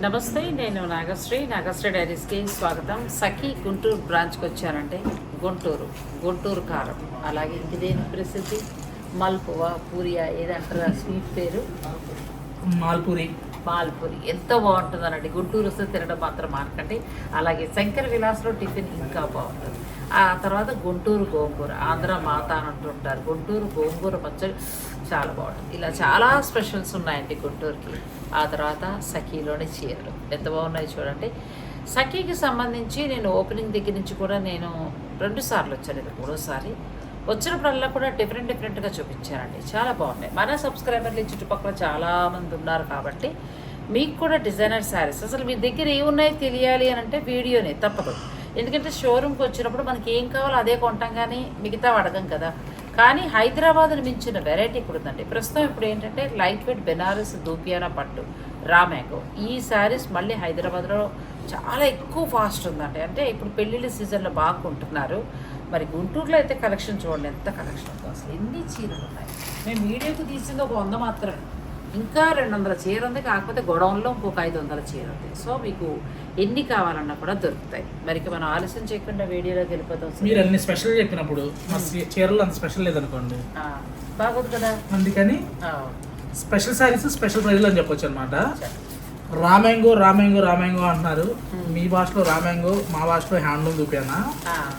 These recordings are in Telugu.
నమస్తే నేను నాగశ్రీ. నాగశ్రీ డైరీస్కి స్వాగతం. సఖీ గుంటూరు బ్రాంచ్కి వచ్చానంటే గుంటూరు. గుంటూరు కారం. అలాగే ఇదేం ప్రసిద్ధి? మల్పువ పూరియా ఏదంటారు స్వీట్ పేరు? మాల్పూరి. పాల్పూరి ఎంతో బాగుంటుందనండి. గుంటూరు వస్తే తినడం మాత్రం మానకండి అలాగే శంకర విలాస్లో టిఫిన్ ఇంకా బాగుంటుంది. ఆ తర్వాత గుంటూరు గోంగూర ఆంధ్ర మాత అని అంటుంటారు. గుంటూరు గోంగూర పచ్చడి చాలా బాగుంటుంది. ఇలా చాలా స్పెషల్స్ ఉన్నాయండి గుంటూరుకి. ఆ తర్వాత సఖీలోని చీరలు. ఎంత బాగున్నాయి చూడండి. సఖీకి సంబంధించి నేను ఓపెనింగ్ దగ్గర నుంచి కూడా నేను రెండు సార్లు వచ్చాను. ఇది మూడోసారి. వచ్చినప్పుడల్లా కూడా డిఫరెంట్ డిఫరెంట్గా చూపించారండి. చాలా బాగున్నాయి. మన సబ్స్క్రైబర్లు చుట్టుపక్కల చాలామంది ఉన్నారు కాబట్టి మీకు కూడా డిజైనర్ శారీస్. అసలు మీ దగ్గర ఏమున్నాయో తెలియాలి అని అంటే వీడియోనే తప్పదు. ఎందుకంటే షోరూమ్కి వచ్చినప్పుడు మనకి ఏం కావాలో అదే కొంటాం కానీ మిగతా అడగం కదా. కానీ హైదరాబాద్ను మించిన వెరైటీ ఇప్పుడు ఉందండి ప్రస్తుతం ఇప్పుడు ఏంటంటే లైట్ వెయిట్ బెనారస్ దూపియానా పట్టు రామ్యాంగో ఈ శారీస్ మళ్ళీ హైదరాబాద్లో చాలా ఎక్కువ ఫాస్ట్ ఉందండి. అంటే ఇప్పుడు పెళ్ళిళ్ళ సీజన్లో బాగా కొంటున్నారు. మరి గుంటూరులో అయితే కలెక్షన్ చూడండి ఎంత కలెక్షన్ ఉందో. అసలు ఎన్ని చీరలు ఉన్నాయి? మేము వీడియోకి తీసింది ఒక వంద మాత్రమే. ఇంకా రెండు వందల చీర ఉంది కాకపోతే గొడవల్లో ఇంకొక ఐదు వందల చీర ఉంది. సో మీకు ఎన్ని కావాలన్నా కూడా దొరుకుతాయి. మరి మనం ఆలస్యం చేయకుండా వీడియోలోకి వెళ్ళిపోతాం. మీరు అన్ని స్పెషల్ చెప్పినప్పుడు మా చీరలు అంత స్పెషల్ లేదనుకోండి. బాగోదు కదా? అందుకని స్పెషల్ సారీస్ స్పెషల్ ప్రైజ్లు అని చెప్పొచ్చు అనమాట సరే. రామ్యాంగో రామ్యాంగో రామ్యాంగో అంటున్నారు. మీ భాషలో రామ్యాంగో మా భాషలో హ్యాండ్లూమ్ చూపానా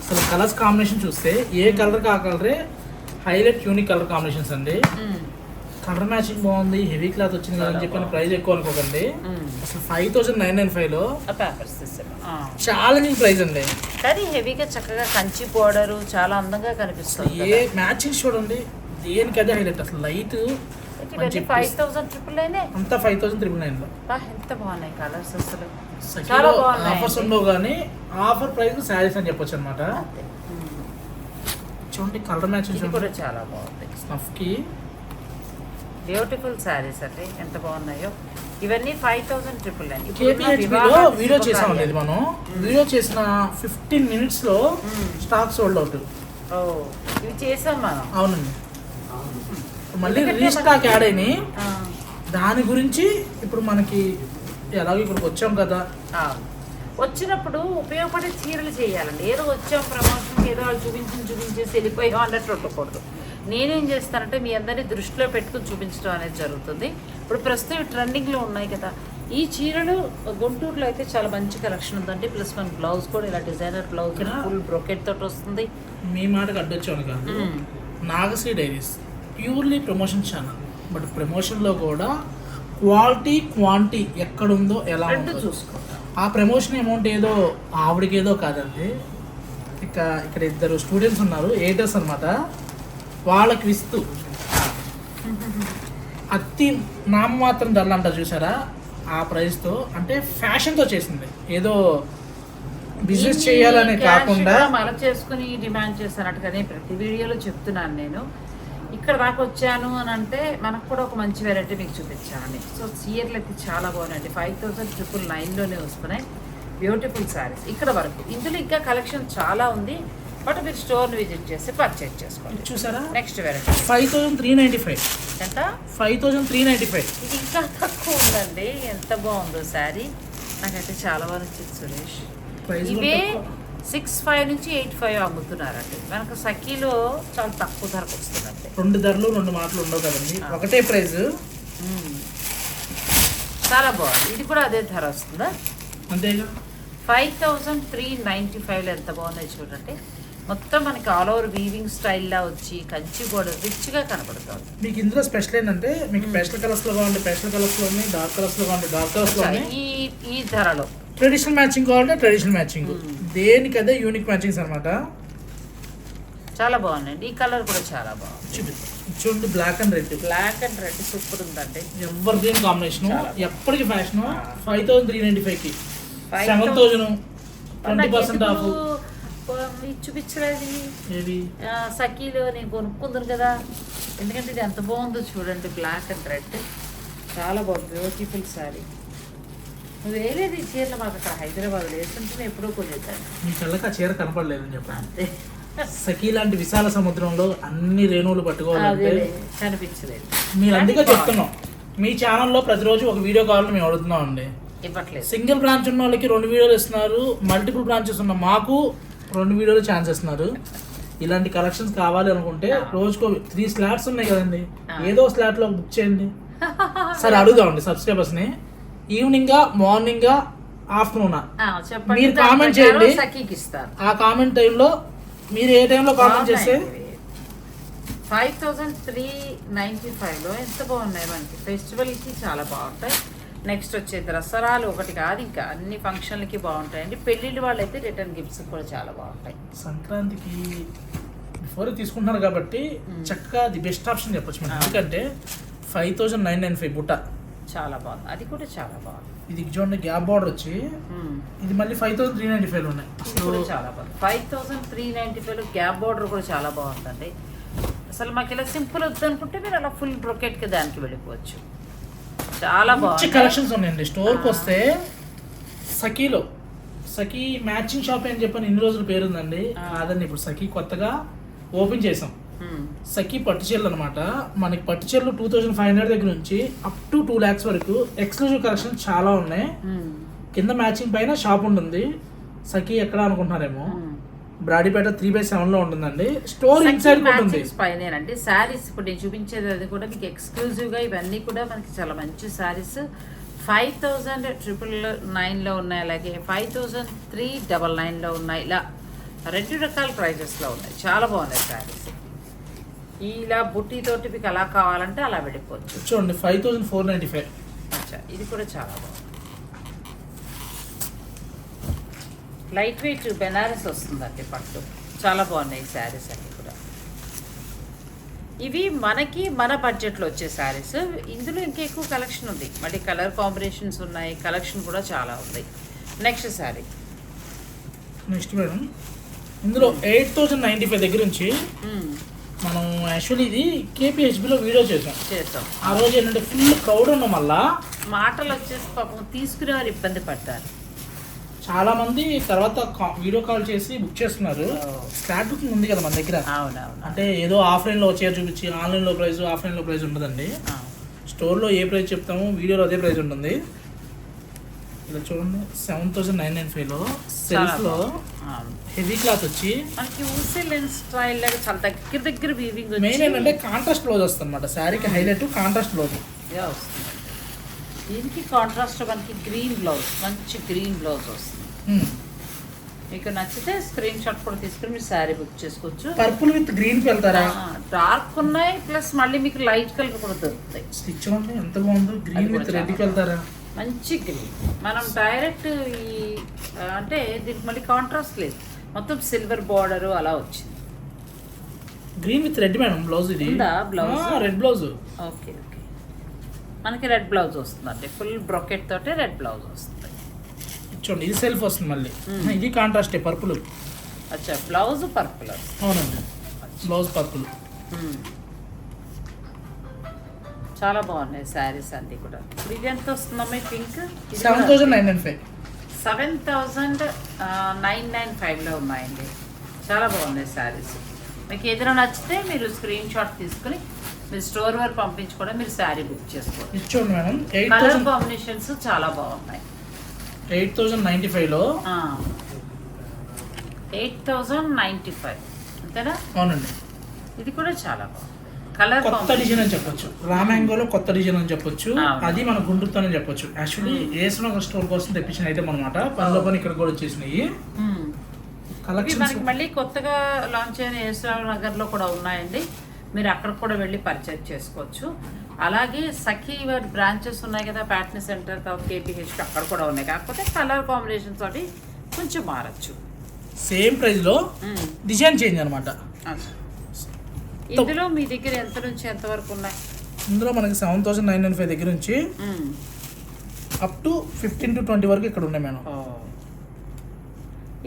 అసలు కలర్స్ కాంబినేషన్ చూస్తే ఏ కలర్ కా కలరే హైలైట్ యూనిక్ కలర్ కాంబినేషన్స్ అండి. కలర్ మ్యాచింగ్ బాగుంది హెవీ క్లాత్ వచ్చింది కదా అని చెప్పిన ప్రైస్ ఎక్కువ అనుకోకండి. అసలు ఫైవ్ థౌసండ్ నైన్ నైన్ ఫైవ్లో ఆ పేపర్స్. ఛాలెంజింగ్ ప్రైస్ అండి. కానీ హెవీగా చక్కగా కంచి బోర్డరు చాలా అందంగా కనిపిస్తుంది ఏ మ్యాచింగ్ చూడండి దేనికి అదే హైలైట్ అసలు లైట్ ఫైవ్ థౌసండ్ ట్రిపుల్ అంతా ఫైవ్ థౌసండ్ త్రిబుల్ నైన్లో. ఎంత బాగున్నాయి కలర్స్ అసలు. చాలా సఖీలో బాగున్నాయి. ఆఫర్స్ ఉండవు కానీ ఆఫర్ ప్రైస్ శారీస్ అని చెప్పొచ్చు అనమాట. చూడండి కలర్ మ్యాచింగ్ కూడా చాలా బాగుంది. స్నఫ్కి బ్యూటిఫుల్ శారీస్ అండి. ఎంత బాగున్నాయో. ఇవన్నీ five thousand triple nine KPHB లో వీడియో చేసామండి ఇది మనం. వీడియో చేసిన ఫిఫ్టీన్ మినిట్స్లో మ్మ్. స్టాక్ సోల్డ్ అవుట్ ఓ ఇవి చేసాం మనం. అవునండి. మళ్ళీ రీస్టాక్ యాడ్ అయినాయి. దాని గురించి ఇప్పుడు మనకి ఎలాగో ఇక్కడికి వచ్చాం కదా. వచ్చినప్పుడు ఉపయోగపడే చీరలు చేయాలండి. ఏదో వచ్చాం ప్రమోషన్కి ఏదో వాళ్ళు చూపించి చూపించేసి వెళ్ళిపోయాం అన్నట్టు ఉండకూడదు. నేనేం చేస్తానంటే మీ అందరినీ దృష్టిలో పెట్టుకుని చూపించడం అనేది జరుగుతుంది. ఇప్పుడు ప్రస్తుతం ట్రెండింగ్లో ఉన్నాయి కదా. ఈ చీరలు గుంటూరులో అయితే చాలా మంచి కలెక్షన్ ఉందండి. ప్లస్ మన బ్లౌజ్ కూడా ఇలా డిజైనర్ బ్లౌజ్? ఫుల్ బ్రొకెట్ తోటి వస్తుంది. మీ మాటకు అడ్డొచ్చాను కాదు. మ్మ్. Nagasri diaries purely promotion channel but ప్రమోషన్లో కూడా క్వాలిటీ క్వాంటిటీ ఎక్కడుందో ఎలా ఉందో చూసుకుంటాం. ఆ ప్రమోషన్ అమౌంట్ ఏదో ఆవిడకి ఏదో కాదండి. ఇక ఇక్కడ ఇద్దరు స్టూడెంట్స్ ఉన్నారు. ఎయిటర్స్ అనమాట వాళ్ళకి ఇస్తూ అతి నామమాత్రం ధరలు అంట చూసారా? ఆ ప్రైస్తో అంటే ఫ్యాషన్తో చేసింది. ఏదో బిజినెస్ చేయాలనే కాకుండా కూడా మల చేసుకుని డిమాండ్ చేస్తున్నట్టుగానే ప్రతి వీడియోలో చెప్తున్నాను నేను. ఇక్కడ దాకా వచ్చాను అని అంటే మనకు కూడా ఒక మంచి వెరైటీ మీకు చూపించానండి సో చీరలు అయితే చాలా బాగున్నాయండి. ఫైవ్ థౌసండ్ ట్రిపుల్ నైన్లోనే వస్తున్నాయి. బ్యూటిఫుల్ శారీస్ ఇక్కడ వరకు. ఇందులో ఇంకా కలెక్షన్ చాలా ఉంది. బట్ మీరు స్టోర్ని విజిట్ చేసి పర్చేజ్ చేసుకోండి. చూసారా? Next variety five thousand three ninety five ఎంత? Five thousand three ninety five ఇది ఇంకా తక్కువ ఉందండి. ఎంత బాగుందో శారీ. నాకైతే చాలా బాగా నచ్చింది సురేష్. ఇవే సిక్స్ ఫైవ్ నుంచి ఎయిట్ ఫైవ్ అమ్ముతున్నారండి. మనకు సఖీలో చాలా తక్కువ ధరకు వస్తుందండి. రెండు ధరలు రెండు మాటలు ఉండవు కదండి. ఒకటే ప్రైస్. చాలా బాగుంది. ఇది కూడా అదే ధర వస్తుందా? అంతేగా? ఫైవ్ థౌజండ్ త్రీ నైంటీ ఫైవ్లో ఎంత బాగున్నాయి చూడండి. మొత్తం మనకి ఆల్ ఓవర్ వీవింగ్ స్టైల్లా వచ్చి కంచి బోర్డర్ రిచ్గా కనబడుతుంది మీకు ఇందులో స్పెషల్ ఏంటంటే మీకు పేస్టల్ కలర్స్లో కావాలంటే పేస్టల్ కలర్స్లో ఉన్నాయి డార్క్ కలర్స్లో కావాలంటే డార్క్ కలర్స్లో ఈ ఈ ధరలో. ట్రెడిషనల్ మ్యాచింగ్ కావాలంటే ట్రెడిషనల్ మ్యాచింగ్ దేనికి అదే యూనిక్ మ్యాచింగ్స్ అనమాట చాలా బాగుందండి ఈ కలర్ కూడా చాలా బాగుంది. చూడండి black and red black and red super ఉందండి. Evergreen combination. ఎప్పటికి fashion five thousand three ninety ఫైవ్కి. Seven thousand twenty percent off చూపించలేదు సఖీలో నేను కొనుక్కుందును కదా. ఎందుకంటే ఇది ఎంత బాగుందో చూడండి బ్లాక్ అండ్ రెడ్. చాలా బాగుంది బ్యూటిఫుల్ శారీ. నువ్వు వేయలేదు ఈ చీరలు మాకు అక్కడ హైదరాబాద్ వేస్తుంటే ఎప్పుడో కొనేదాన్ని మీ కళ్ళకి ఆ చీర కనపడలేదని చెప్పండి అంతే. సఖీ లాంటి విశాల సముద్రంలో అన్ని రేణువులు పట్టుకోవాలంటే కనిపించలేదు. మీరు అందుకే చెప్తున్నాం. మీ ఛానల్లో ప్రతిరోజు ఒక వీడియో కావాలని మేము అడుగుతున్నాం అండి ఇవ్వట్లేదు. సింగిల్ బ్రాంచ్ ఉన్న వాళ్ళకి రెండు వీడియోలు ఇస్తున్నారు మల్టిపుల్ బ్రాంచెస్ ఉన్న మాకు రెండు వీడియోలు ఛాన్స్ ఇస్తున్నారు. ఇలాంటి కలెక్షన్స్ కావాలి అనుకుంటే రోజుకో త్రీ స్లాట్స్ ఉన్నాయి కదండి. ఏదో స్లాట్లో బుక్ చేయండి. సరే అడుగుదామండి సబ్స్క్రైబర్స్ని. ఈవినింగ్ మార్నింగ్ ఆఫ్టర్నూన్ ఆ, చెప్పండి. మీరు ప్రకారం చేయండి. ఆ కామెంట్ టైంలో మీరు ఏ టైంలో కామెంట్ చేస్తే? ఫైవ్ థౌజండ్ త్రీ నైంటీ ఫైవ్లో ఎంత బాగున్నాయి మనకి? ఫెస్టివల్కి చాలా బాగుంటాయి. నెక్స్ట్ వచ్చే దసరాలు ఒకటి కాదు ఇంకా అన్ని ఫంక్షన్లకి బాగుంటాయండి. పెళ్ళిళ్ళు వాళ్ళైతే రిటర్న్ గిఫ్ట్స్ కూడా చాలా బాగుంటాయి. సంక్రాంతికి బిఫోర్ తీసుకుంటున్నారు కాబట్టి చక్కగా ది బెస్ట్ ఆప్షన్ చెప్పొచ్చు మనం. ఎందుకంటే five thousand nine nine five బుట్ట. చాలా బాగుంది. అది కూడా చాలా బాగుంది. ఇది చూడండి గ్యాప్ బార్డర్ వచ్చి. ఇది మళ్ళీ five thousand three ninety five ఉన్నాయి. చాలా బాగుంది. ఫైవ్ థౌసండ్ త్రీ నైంటీ ఫైవ్లో గ్యాప్ బార్డర్ కూడా చాలా బాగుంటుంది అసలు మాకు ఇలా సింపుల్ వద్దనుకుంటే మీరు అలా ఫుల్ బ్రొకెట్కి దానికి వెళ్ళిపోవచ్చు. చాలా మంచి కలెక్షన్స్ ఉన్నాయండి. స్టోర్కి వస్తే సఖీలో సఖీ మ్యాచింగ్ షాప్ అని చెప్పని ఇన్ని రోజులు పేరుందండి. అదండి ఇప్పుడు సఖీ కొత్తగా ఓపెన్ చేసాం. సఖీ పట్టు చీరలు అనమాట మనకి పట్టు చీరలు టూ థౌజండ్ ఫైవ్ హండ్రెడ్ దగ్గర నుంచి అప్ టు టూ ల్యాక్స్ వరకు ఎక్స్క్లూజివ్ కలెక్షన్ చాలా ఉన్నాయి. కింద మ్యాచింగ్ పైన షాప్ ఉంటుంది. సఖీ ఎక్కడ అనుకుంటున్నారేమో. బ్రాడీపేట త్రీ బై సెవెన్లో ఉంటుందండి. స్టోర్ ఇన్సైడ్ ఉంటుంది matchings పైనేనండి శారీస్ ఇప్పుడు నేను చూపించేది అది కూడా మీకు ఎక్స్క్లూజివ్గా ఇవన్నీ కూడా మనకి చాలా మంచి శారీస్ ఫైవ్ థౌజండ్ ట్రిపుల్ నైన్లో ఉన్నాయి. అలాగే ఫైవ్ థౌజండ్ త్రీ డబల్ నైన్లో ఉన్నాయి. ఇలా రెండు రకాల ప్రైజెస్లో ఉన్నాయి. చాలా బాగున్నాయి శారీస్ ఇలా బుట్టి తోటి మీకు అలా కావాలంటే అలా వెళ్ళిపోవచ్చు. చూడండి five thousand four ninety five ఇది కూడా చాలా బాగుంది. లైట్ వెయిట్ బెనారస్ వస్తుందండి పట్టు. చాలా బాగున్నాయి ఈ శారీస్ అన్ని కూడా. ఇవి మనకి మన బడ్జెట్లో వచ్చే శారీస్. ఇందులో ఇంకా ఎక్కువ కలెక్షన్ ఉంది. మళ్ళీ కలర్ కాంబినేషన్స్ ఉన్నాయి. కలెక్షన్ కూడా చాలా ఉంది. నెక్స్ట్ శారీ. Next madam. ఇందులో ఎయిట్ థౌసండ్ నైన్టీ ఫైవ్ దగ్గర నుంచి మనం యాక్చువల్లీ ఇది కేపీహెచ్బిలో వీడియో చేసాం. చేసాం. ఆ రోజు ఏంటంటే ఫుల్ క్రౌడ్ ఉండడం వల్ల మాటలు వచ్చేసి పాపం తీసుకునే వారు ఇబ్బంది పడతారు చాలా మంది తర్వాత వీడియో కాల్ చేసి బుక్ చేస్తున్నారు. స్టార్ట్ బుకింగ్ ఉంది కదా మన దగ్గర. అంటే ఏదో ఆఫ్లైన్లో వచ్చే చూపించి ఆన్లైన్లో ప్రైస్ ఆఫ్లైన్లో ప్రైస్ ఉండదండి. స్టోర్లో ఏ ప్రైస్ చెప్తామో వీడియోలో అదే ప్రైస్ ఉంటుంది. ఇలా చూడండి సెవెన్ థౌసండ్ నైన్ నైన్ ఫైవ్లో సెల్ఫ్లో హెవీ క్లాత్ వచ్చి మనకి ఊసీ లెన్స్ స్టైల్ లాగా చాలా దగ్గర దగ్గర వీవింగ్ మెయిన్ ఏంటంటే కాంట్రాస్ట్ బ్లౌజ్ వస్తుంది అనమాట శారీకి హైలైట్ కాంట్రాస్ట్ బ్లౌజ్ దీనికి కాంట్రాస్ట్ మనకి గ్రీన్ బ్లౌజ్ మంచి గ్రీన్ బ్లౌజ్ వస్తుంది. మీకు నచ్చితే స్క్రీన్ షాట్ కూడా తీసుకుని మీరు శారీ బుక్ చేసుకోవచ్చు. పర్పుల్ విత్ గ్రీన్ వెళ్తారా? డార్క్ ఉన్నాయి ప్లస్ మళ్ళీ మీకు లైట్ కలర్ కూడా దొరుకుతాయి. స్టిచ్ చూడండి ఎంత బాగుందో గ్రీన్ విత్ రెడ్ వెళ్తారా? మంచి గ్రీన్ మనం డైరెక్ట్ ఈ అంటే దీనికి మళ్ళీ కాంట్రాస్ట్ లేదు. మొత్తం సిల్వర్ బార్డర్ అలా వచ్చింది. Green with red madam blouse ఇది? blouse? Red blouse okay okay మనకి రెడ్ బ్లౌజ్ వస్తుందండి. ఫుల్ బ్రొకెట్ తోటి రెడ్ బ్లౌజ్ వస్తుంది. చూడండి ఇది సెల్ఫ్ వస్తుంది మళ్ళీ. ఇది కాంట్రాస్ట్ పర్పుల్. అచ్చా బ్లౌజ్ పర్పుల్. అవునండి. Blouse purple. చాలా బాగున్నాయి శారీస్ అన్ని కూడా. ఇది ఎంత వస్తుందమ్మా pink seven thousand nine nine five seven thousand nine nine ఫైవ్లో ఉన్నాయండి. చాలా బాగున్నాయి శారీస్. మీకు ఏదైనా నచ్చితే మీరు స్క్రీన్ షాట్ తీసుకుని మీరు స్టోర్ వరకు పంపించుకోవడం మీరు sari book eight colour thousand combinations చాలా బాగున్నాయి. ఎయిట్ థౌసండ్ నైన్టీ ఫైవ్లో ఎయిట్ థౌజండ్ నైంటీ ఫైవ్. అంతేనా? అవునండి. ఇది కూడా చాలా బాగుంది. కలర్ కొత్త డిజైన్ అని చెప్పొచ్చు. రామాంగోలో కొత్త డిజైన్ అని చెప్పొచ్చు. అది మన గుంటూరుతోనే చెప్పొచ్చు. యాక్చువల్లీ ఏసునగర్ స్టోర్ కోసం తెప్పించిన ఐటమ్ అనమాట పనిలో పని ఇక్కడ కూడా వచ్చేసినాయి. మనకి మళ్ళీ కొత్తగా లాంచ్ అయిన యేసరావు నగర్లో కూడా ఉన్నాయండి. మీరు అక్కడ కూడా వెళ్ళి పర్చేజ్ చేసుకోవచ్చు. అలాగే సఖీ వారి బ్రాంచెస్ ఉన్నాయి కదా ప్యాట్నీ సెంటర్ తర్వాత కేపీహెచ్ అక్కడ కూడా ఉన్నాయి కాకపోతే కలర్ కాంబినేషన్స్ తోటి కొంచెం మారచ్చు సేమ్ ప్రైస్లో మ్మ్. డిజైన్ చేంజ్ అనమాట. ఇందులో మీ దగ్గర ఎంత నుంచి ఎంత వరకు ఉన్నాయి ఇందులో మనకి seven thousand nine nine five దగ్గర నుంచి. Up to fifteen to twenty వరకు ఇక్కడ ఉన్నాయి మేడం.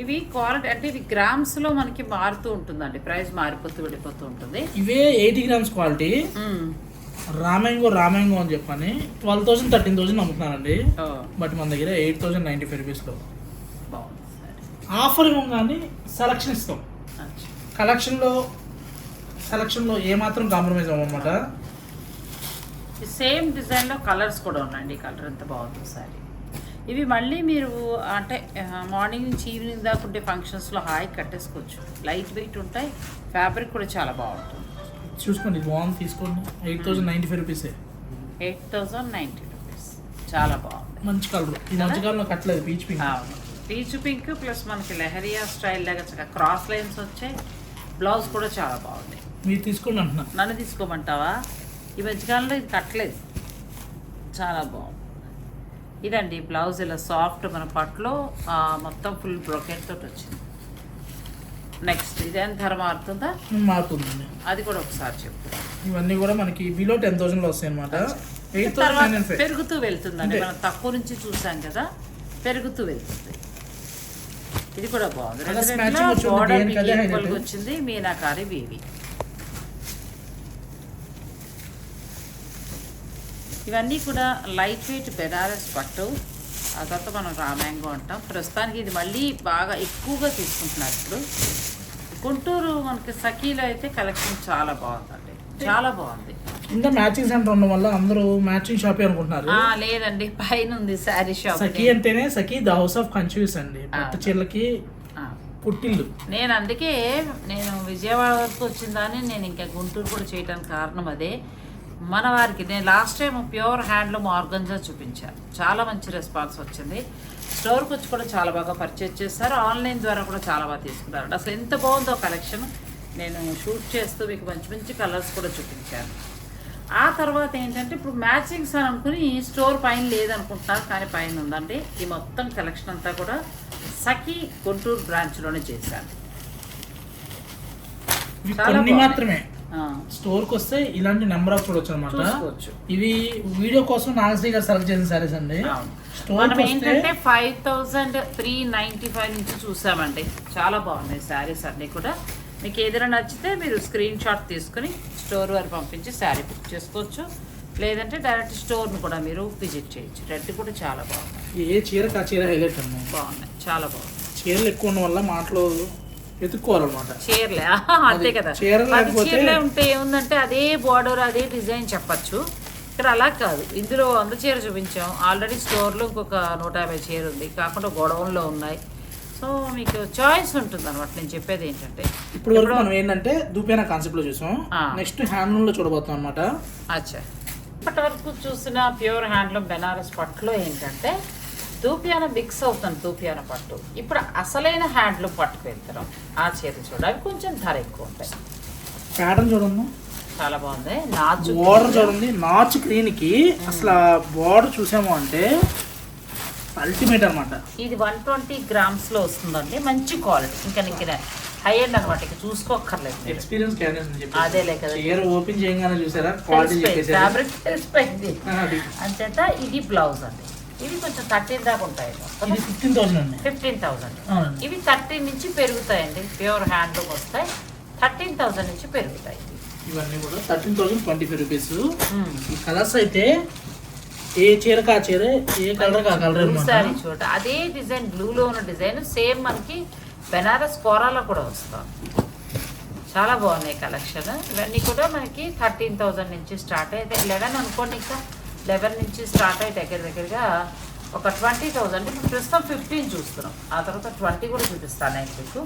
ఇవి క్వాలిటీ అంటే ఇవి గ్రామ్స్లో మనకి మారుతూ ఉంటుందండి ప్రైస్ మారిపోతూ వెళ్ళిపోతూ ఉంటుంది ఇవే ఎయిటీ గ్రామ్స్ క్వాలిటీ. రామాంగో రామాంగో అని చెప్పని ట్వెల్వ్ థౌసండ్ థర్టీన్ థౌసండ్ అమ్ముతున్నానండి ఓ, బట్ మన దగ్గర ఎయిట్ థౌసండ్ నైంటీ ఫైవ్ రూపీస్లో. ఆఫర్ ఇవ్వగానే సెలక్షన్ ఇస్తాం. కలెక్షన్లో సెలక్షన్లో ఏమాత్రం కాంప్రమైజ్ అవ్వమన్నమాట ఈ సేమ్ డిజైన్లో కలర్స్ కూడా ఉన్నాయండి. కలర్ ఎంత బాగుంది సారీ ఇవి మళ్ళీ మీరు అంటే మార్నింగ్ నుంచి ఈవినింగ్ దాకా ఉంటే ఫంక్షన్స్లో హాయి కట్టేసుకోవచ్చు. లైట్ వెయిట్ ఉంటాయి. ఫ్యాబ్రిక్ కూడా చాలా బాగుంటుంది. చూసుకోండి బాగుంది తీసుకోండి. ఎయిట్ థౌసండ్ నైంటీ ఫైవ్ రూపీసే. Eight thousand ninety rupees. చాలా బాగుంది. మంచి కలర్. ఈ మధ్యకాలంలో కట్టలేదు peach pink. Peach pink plus మనకి లెహరియా స్టైల్ లాగా చక్కగా క్రాస్ లైన్స్ వచ్చాయి బ్లౌజ్ కూడా చాలా బాగుంది. మీరు తీసుకోండి అంటున్నా. నన్ను తీసుకోమంటావా? ఈ మధ్యకాలంలో ఇది కట్టలేదు. చాలా బాగుంది. ఇదండి బ్లౌజ్ ఇలా సాఫ్ట్ మన పట్టులో ఆ, మొత్తం ఫుల్ బ్రొకెట్ తోటి వచ్చింది. నెక్స్ట్ ఇదేం ధర మారుతుందా మారుతుందండి. అది కూడా ఒకసారి చెప్పు. ఇవన్నీ కూడా మనకి బిలో టెన్ థౌసండ్లో వస్తాయి అనమాట ఎయిట్ థౌసండ్ పెరుగుతూ వెళ్తుందండి. మనం తక్కువ నుంచి చూసాం కదా పెరుగుతూ వెళ్తుంది. ఇది కూడా బాగుంది. రెండు వచ్చింది, మీనాకారి వీవి. ఇవన్నీ కూడా లైట్ వెయిట్ బెనారస్ పట్టు. ఆ తర్వాత మనం రామ్యాంగో అంటాం. ప్రస్తుతానికి ఇది మళ్ళీ బాగా ఎక్కువగా తీసుకుంటున్నారు ఇప్పుడు. గుంటూరు మనకి సఖీలో అయితే కలెక్షన్ చాలా బాగుందండి. చాలా బాగుంది. ఇంకా మ్యాచింగ్ సెంటర్ ఉండడం వల్ల అందరూ మ్యాచింగ్ షాపే అనుకుంటున్నారు. ఆ, లేదండి. పైన ఉంది శారీ షాప్ సఖీ అంటేనే Sakhi the house of confuse అండి. పట్టు చీరలకి ఆ. పుట్టిల్లు. నేను అందుకే నేను విజయవాడ వరకు వచ్చిందని నేను ఇంకా గుంటూరు కూడా చేయడానికి కారణం అదే. మన వారికి నేను last time pure handloom organza చూపించాను చాలా మంచి రెస్పాన్స్ వచ్చింది. స్టోర్కి వచ్చి కూడా చాలా బాగా పర్చేజ్ చేస్తారు ఆన్లైన్ ద్వారా కూడా చాలా బాగా తీసుకున్నారు. అసలు ఎంత బాగుందో కలెక్షన్. నేను షూట్ చేస్తూ మీకు మంచి మంచి కలర్స్ కూడా చూపించాను. ఆ తర్వాత ఏంటంటే ఇప్పుడు మ్యాచింగ్స్ అని అనుకుని స్టోర్ పైన లేదనుకుంటున్నారు కానీ పైన ఉందండి. ఈ మొత్తం కలెక్షన్ అంతా కూడా సఖీ గుంటూరు బ్రాంచ్లోనే చేశాను. మాత్రమే. ఆ, స్టోర్కి వస్తే ఇలాంటి నెంబర్ ఆఫ్ చూడొచ్చు అనమాట ఇవి వీడియో కోసం నాగశ్రీ గారు సెలెక్ట్ చేసిన సారీస్ అండి. స్టోర్ ఏంటంటే five thousand three ninety five నుంచి చూసామండి. చాలా బాగున్నాయి శారీస్ అన్నీ కూడా. మీకు ఏదైనా నచ్చితే మీరు స్క్రీన్ షాట్ తీసుకుని స్టోర్ వారు పంపించి శారీ బుక్ చేసుకోవచ్చు. లేదంటే డైరెక్ట్ స్టోర్ను కూడా మీరు విజిట్ చేయొచ్చు. రెడ్ కూడా చాలా బాగున్నాయి ఏ చీరకు ఆ చీర హైలైట్ అండి. బాగున్నాయి. చాలా బాగున్నాయి చీరలు ఎక్కువ ఉండడం వల్ల మాటలు ఎత్తుక్కోవాలన్నమాట చీరలే. అంతే కదా. చీర పది లేకపోతే- చీరలే ఉంటే ఏముందంటే అదే బార్డర్ అదే డిజైన్ చెప్పచ్చు. ఇక్కడ అలా కాదు. ఇందులో వంద చీర చూపించాం. ఆల్రెడీ స్టోర్లో ఇంకొక నూట యాభై చీర ఉంది కాకుండా గొడవల్లో ఉన్నాయి. సో మీకు చాయిస్ ఉంటుంది అనమాట నేను చెప్పేది ఏంటంటే ఇప్పుడు వరకు మనం ఏంటంటే దూపేనా కాన్సెప్ట్లో చూసాం. నెక్స్ట్ హ్యాండ్లూమ్లో చూడబోతాం అనమాట అచ్చా. ఇప్పటి వరకు చూసిన ప్యూర్ హ్యాండ్లూమ్ బెనారస్ పట్టులో ఏంటంటే దూపియాన మిక్స్ అవుతుంది దూపియాన పట్టు. ఇప్పుడు అసలైన హ్యాండ్లూమ్ పట్టుకు వెళ్తున్నాం ఆ చీర చూడ అవి కొంచెం ధర ఎక్కువ ఉంటాయి. ప్యాటర్న్ చూడండి చాలా బాగుంది. నాచు బోర్డర్ చూడండి నాచ్ గ్రీన్కి అసలు బోర్డర్ చూసాము అంటే అల్టిమేట్ అన్నమాట. ఇది వన్ ట్వంటీ గ్రామ్స్లో వస్తుందండి. మంచి క్వాలిటీ ఇంకా నీకు హై ఎండ్ అనమాట ఇక చూసుకోక్కర్లేదు. ఎక్స్పీరియన్స్ చెప్పి అదేలే కదా. ఓపెన్ చేయగానే చూసారా? క్వాలిటీ ఫ్యాబ్రిక్ తెలిసిపోయింది అంచేత ఇది బ్లౌజ్ అండి. ఇవి కొంచెం థర్టీన్ దాకా ఉంటాయి. Fifteen thousand fifteen thousand. ఇవి థర్టీన్ నుంచి పెరుగుతాయండి. ప్యూర్ హ్యాండ్లూమ్ వస్తాయి. థర్టీన్ థౌసండ్ నుంచి పెరుగుతాయి. ఇవన్నీ కూడా thirteen thousand twenty five rupees. ఈ కలర్స్ అయితే ఏ చీరకు ఆ చీర ఏ కలర్ ఆ కలర్ సారీ చూడ. అదే డిజైన్ బ్లూలో ఉన్న డిజైన్. సేమ్ మనకి బెనారస్ కోరాలో కూడా వస్తాం. చాలా బాగున్నాయి కలెక్షన్. ఇవన్నీ కూడా మనకి థర్టీన్ థౌజండ్ నుంచి స్టార్ట్ అయితే లెవెన్ అనుకోండి ఇంకా. లెవెన్ నుంచి స్టార్ట్ అయ్యి దగ్గర దగ్గరగా ఒక ట్వంటీ థౌజండ్ ఇప్పుడు ప్రస్తుతం ఫిఫ్టీన్ చూస్తున్నాం. ఆ తర్వాత ట్వంటీ కూడా చూపిస్తాను నేను మీకు.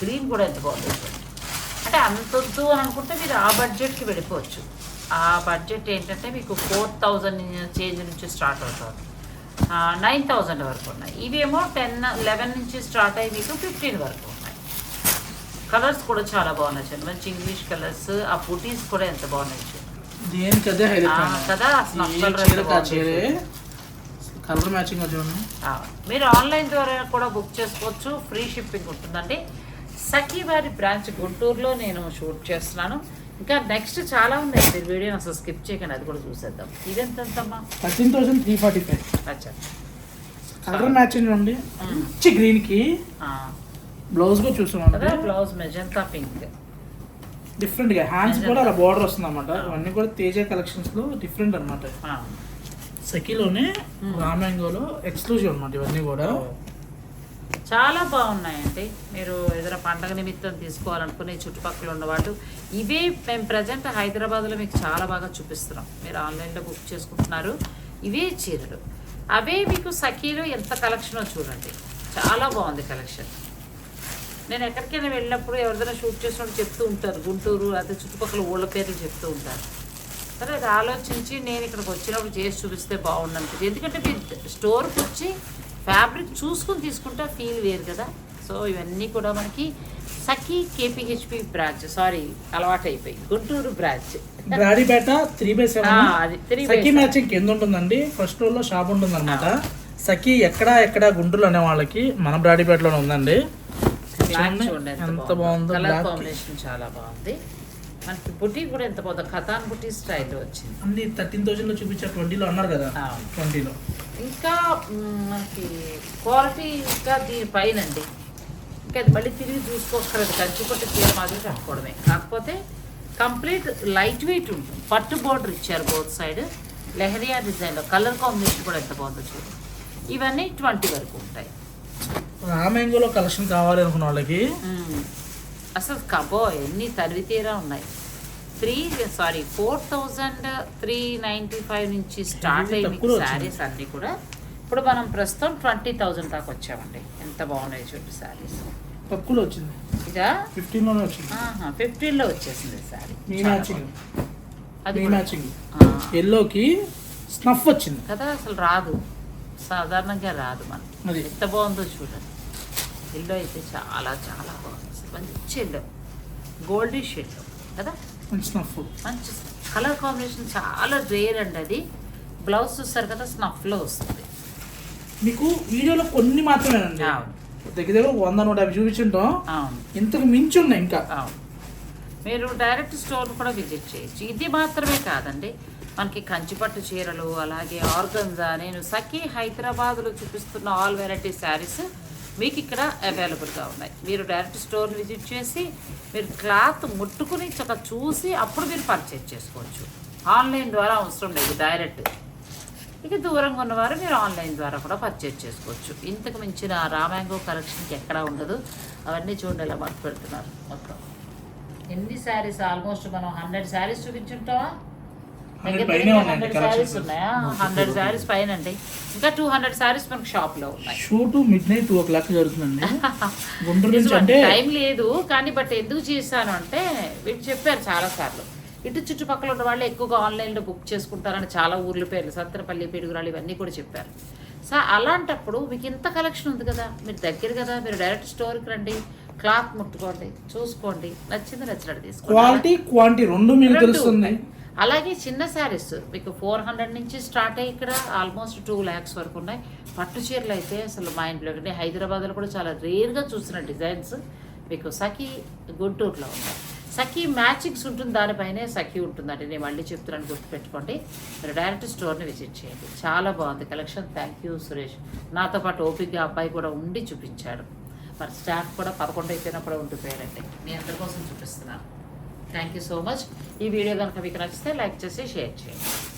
గ్రీన్ కూడా ఎంత బాగుంది. అంటే అంత వద్దు అని అనుకుంటే మీరు ఆ బడ్జెట్కి వెళ్ళిపోవచ్చు. ఆ బడ్జెట్ ఏంటంటే మీకు ఫోర్ థౌజండ్ చేంజ్ నుంచి స్టార్ట్ అవుతుంది నైన్ థౌజండ్ వరకు ఉన్నాయి. ఇవేమో టెన్ లెవెన్ నుంచి స్టార్ట్ అయ్యి మీకు ఫిఫ్టీన్ వరకు ఉన్నాయి. కలర్స్ కూడా చాలా బాగున్నాయి. మంచి ఇంగ్లీష్ కలర్స్ ఆ బుటీస్ కూడా ఎంత బాగున్నాయి దేనికి అదే హైలైట్ కదా? అసలు ఆ బాగుంది చీరే. కలర్ మ్యాచింగ్ చూడండి ఆ, మీరు ఆన్లైన్ ద్వారా కూడా బుక్ చేసుకోవచ్చు. ఫ్రీ షిప్పింగ్ ఉంటుందండి. సఖీ వారి బ్రాంచ్ గుంటూరులో నేను షూట్ చేస్తున్నాను. ఇంకా నెక్స్ట్ చాలా ఉన్నాయి. మీరు వీడియో అసలు స్కిప్ చేయకండి. అది కూడా చూసేద్దాం. ఇదెంతమ్మా thirteen thousand three forty five. అచ్చా. కలర్ మ్యాచింగ్ చూడండి. మంచి గ్రీన్కి ఆ, బ్లౌజ్ కూడా చూస్తున్నాం కదా బ్లౌజ్ మెజంతా పింక్. డిఫరెంట్గా. హ్యాండ్స్ కూడా అలా బార్డర్ వస్తుంది అనమాట ఇవన్నీ కూడా తేజ కలెక్షన్స్లో డిఫరెంట్ అనమాట సఖీలోనే రామ్యాంగోలో ఎక్స్క్లూజివ్ అనమాట ఇవన్నీ కూడా. చాలా బాగున్నాయండి. మీరు ఏదైనా పండగ నిమిత్తం తీసుకోవాలనుకునే చుట్టుపక్కల ఉన్నవాళ్ళు ఇవే మేము ప్రజెంట్ హైదరాబాద్లో మీకు చాలా బాగా చూపిస్తున్నాం. మీరు ఆన్లైన్లో బుక్ చేసుకుంటున్నారు. ఇవే చీరలు. అవే మీకు సఖీలో ఎంత కలెక్షనో చూడండి. చాలా బాగుంది కలెక్షన్ నేను ఎక్కడికైనా వెళ్ళినప్పుడు ఎవరిదైనా షూట్ చేసినప్పుడు చెప్తూ ఉంటారు. గుంటూరు అదే చుట్టుపక్కల ఊళ్ళ పేర్లు చెప్తూ ఉంటారు. సరే అది ఆలోచించి నేను ఇక్కడికి వచ్చినప్పుడు చేసి చూపిస్తే బాగుండనిపించింది ఎందుకంటే మీరు స్టోర్కి వచ్చి ఫ్యాబ్రిక్ చూసుకుని తీసుకుంటే ఫీల్ వేరు కదా. సో ఇవన్నీ కూడా మనకి సఖీ కేపీహెచ్పి బ్రాంచ్ సారీ అలవాటు అయిపోయి Guntur branch. Brodipet three by seven అది త్రీ బై సఖీ మ్యాచింగ్ కింద ఉంటుందండి. ఫస్ట్ షాప్ ఉంటుంది అనమాట సఖీ ఎక్కడ ఎక్కడ గుంటూరు అనే వాళ్ళకి మన బ్రాడీపేటలోనే ఉందండి. చూడండి, చూడండి ఎంత బాగుందో. కలర్. కాంబినేషన్ చాలా బాగుంది. మనకి బుటీ కూడా ఎంత బాగుందో ఖతాన్ బుటీ స్టైల్లో వచ్చింది. అన్ని థర్టీన్ థౌసండ్లో చూపించారు ట్వంటీలో అన్నారు కదా. ట్వంటీలో. ఇంకా మనకి క్వాలిటీ ఇంకా దీనిపైన అండి ఇంకా అది మళ్ళీ తిరిగి చూసుకోకర్లేదు కంచిపట్టు చీర మాదిరి కట్టుకోవడమే. కాకపోతే కంప్లీట్ లైట్ వెయిట్ ఉంటుంది. పట్టు బోర్డర్ ఇచ్చారు బోత్ సైడ్ లెహరియా డిజైన్లో కలర్ కాంబినేషన్ కూడా ఎంత బాగుందో చూడండి ఇవన్నీ ట్వంటీ వరకు ఉంటాయి. రామ్యాంగోలో కలెక్షన్ కావాలి అనుకున్న వాళ్ళకి. అసలు కబో ఎన్ని తరివి తీరా ఉన్నాయి? Three sari four thousand three ninety five నుంచి స్టార్ట్ అయ్యి. శారీస్ అన్నీ కూడా. ఇప్పుడు మనం ప్రస్తుతం ట్వంటీ థౌజండ్ దాకా వచ్చామండి. ఎంత బాగున్నాయి చూడండి శారీస్ తక్కువలో వచ్చింది. ఇదా? ఫిఫ్టీన్లోనే వచ్చింది ఫిఫ్టీన్లో వచ్చేసింది శారీ మ్యాచింగ్. అది మ్యాచింగ్. ఎల్లోకి స్నఫ్ వచ్చింది. కదా అసలు రాదు. సాధారణంగా రాదు మనకి. అది ఎంత బాగుందో చూడండి. ఎల్లో అయితే చాలా చాలా బాగుంది. మంచి ఎల్లో. గోల్డీ షెడ్ కదా? మంచి కలర్ కాంబినేషన్ చాలా రేర్ అండి అది. బ్లౌజ్ చూస్తారు కదా స్నఫ్లో వస్తుంది. మీకు వీడియోలో కొన్ని మాత్రమేనండి. అవును. దగ్గర దగ్గర వంద నూట యాభై చూపించుంటాం ఇంతకు మించి ఉన్నాయి ఇంకా. మీరు డైరెక్ట్ స్టోర్ కూడా విజిట్ చేయొచ్చు. ఇది మాత్రమే కాదండి. మనకి కంచిపట్టు చీరలు అలాగే ఆర్గన్జా. నేను సఖీ హైదరాబాద్లో చూపిస్తున్న ఆల్ వెరైటీ శారీస్ మీకు ఇక్కడ అవైలబుల్గా ఉన్నాయి. మీరు డైరెక్ట్ స్టోర్ విజిట్ చేసి మీరు క్లాత్ ముట్టుకుని చక్క చూసి అప్పుడు మీరు పర్చేజ్ చేసుకోవచ్చు. ఆన్లైన్ ద్వారా అవసరం లేదు డైరెక్ట్. ఇక దూరంగా ఉన్నవారు మీరు ఆన్లైన్ ద్వారా కూడా పర్చేజ్ చేసుకోవచ్చు. ఇంతకు మించిన రామాంగో కలెక్షన్కి ఎక్కడా ఉండదు. అవన్నీ చూడండి ఎలా పెడుతున్నారు. మొత్తం. ఎన్ని శారీస్? ఆల్మోస్ట్ మనం హండ్రెడ్ శారీస్ చూపించుంటావా 100 పైనే ఉన్నాయండి హండ్రెడ్ collections. శారీస్ ఉన్నాయా హండ్రెడ్ శారీస్ పైన అండి ఇంకా టూ హండ్రెడ్ శారీస్ మనకు షాప్లో ఉన్నాయి. Shoot midnight two o'clock జరుగుతుందండి. గుంటూరు నుంచి అంటే టైం లేదు కానీ బట్ ఎందుకు చేశాను అంటే వీళ్ళు చెప్పారు చాలా సార్లు. ఇటు చుట్టుపక్కల ఉన్న వాళ్ళు ఎక్కువగా ఆన్లైన్లో బుక్ చేసుకుంటారని చాలా ఊర్ల పేర్లు సత్తరపల్లి పిడుగురాలు ఇవన్నీ కూడా చెప్పారు. సో అలాంటప్పుడు మీకు ఇంత కలెక్షన్ ఉంది కదా మీరు దగ్గర కదా మీరు డైరెక్ట్ స్టోర్కి రండి క్లాత్ ముట్టుకోండి చూసుకోండి నచ్చింది నచ్చినట్టు తీసుకోండి. క్వాలిటీ క్వాంటిటీ రెండు మీకు తెలుస్తుంది. ఉన్నాయి. అలాగే చిన్న శారీస్. మీకు ఫోర్ హండ్రెడ్ నుంచి స్టార్ట్ అయ్యి ఇక్కడ ఆల్మోస్ట్ టూ ల్యాక్స్ వరకు ఉన్నాయి. పట్టు చీరలు అయితే అసలు మా ఇంట్లో హైదరాబాద్లో కూడా చాలా రేర్గా చూసిన డిజైన్స్ మీకు సఖీ గుంటూరులో ఉన్నాయి. సఖీ మ్యాచింగ్స్ ఉంటుంది దానిపైనే సఖీ ఉంటుందండి. నేను మళ్ళీ చెప్తున్నాను గుర్తుపెట్టుకోండి. మీరు డైరెక్ట్ స్టోర్ని విజిట్ చేయండి. చాలా బాగుంది కలెక్షన్. Thank you Suresh. నాతో పాటు ఓపిక్గా అబ్బాయి కూడా ఉండి చూపించాడు. మరి స్టాఫ్ కూడా పదకొండు అయిపోయినప్పుడు ఉండిపోయారండి. నేను అందరి కోసం చూపిస్తున్నాను. థ్యాంక్ యూ సో మచ్ ఈ వీడియో కనుక మీకు నచ్చితే లైక్ చేసి షేర్ చేయండి.